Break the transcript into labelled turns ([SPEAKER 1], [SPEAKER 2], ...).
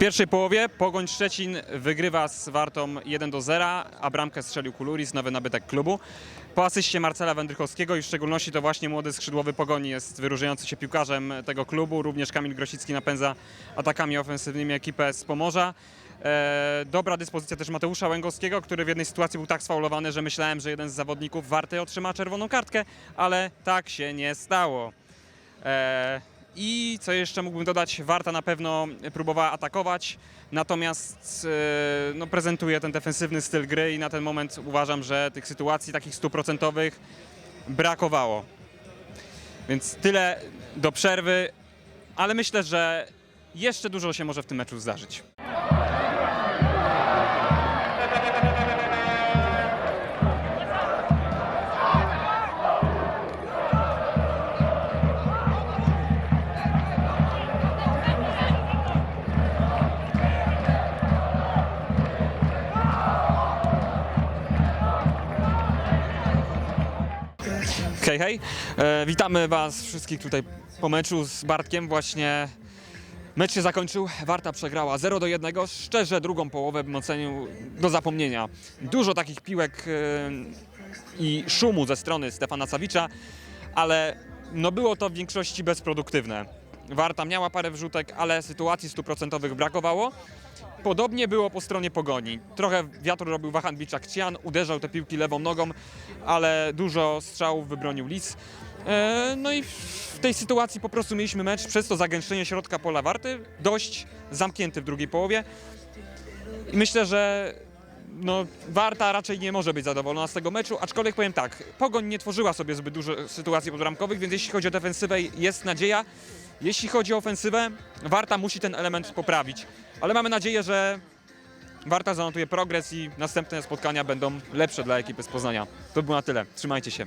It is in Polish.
[SPEAKER 1] pierwszej połowie Pogoń Szczecin wygrywa z Wartą 1 do 0, a bramkę strzelił Kuluris, nowy nabytek klubu. Po asyście Marcela Wędrychowskiego i w szczególności to właśnie młody skrzydłowy Pogoni jest wyróżniający się piłkarzem tego klubu. Również Kamil Grosicki napędza atakami ofensywnymi ekipę z Pomorza. E, dobra dyspozycja też Mateusza Łęgowskiego, który w jednej sytuacji był tak sfaulowany, że myślałem, że jeden z zawodników Warty otrzyma czerwoną kartkę, ale tak się nie stało. E, I co jeszcze mógłbym dodać? Warta na pewno próbowała atakować, natomiast e, no, prezentuje ten defensywny styl gry i na ten moment uważam, że tych sytuacji takich stuprocentowych brakowało. Więc tyle do przerwy, ale myślę, że jeszcze dużo się może w tym meczu zdarzyć. Hej, hej. E, witamy Was wszystkich tutaj po meczu z Bartkiem. Właśnie mecz się zakończył. Warta przegrała 0 do 1. Szczerze drugą połowę bym ocenił do zapomnienia. Dużo takich piłek e, i szumu ze strony Stefana Sawicza, ale no było to w większości bezproduktywne. Warta miała parę wrzutek, ale sytuacji stuprocentowych brakowało. Podobnie było po stronie pogoni. Trochę wiatru robił Wahan Biczak-Cian, uderzał te piłki lewą nogą, ale dużo strzałów wybronił Lis. E, No i w tej sytuacji po prostu mieliśmy mecz, przez to zagęszczenie środka pola Warty, dość zamknięty w drugiej połowie. I myślę, że no, Warta raczej nie może być zadowolona z tego meczu, aczkolwiek powiem tak, Pogoń nie tworzyła sobie zbyt dużo sytuacji podramkowych, więc jeśli chodzi o defensywę jest nadzieja. Jeśli chodzi o ofensywę, Warta musi ten element poprawić, ale mamy nadzieję, że Warta zanotuje progres i następne spotkania będą lepsze dla ekipy z Poznania. To było na tyle. Trzymajcie się.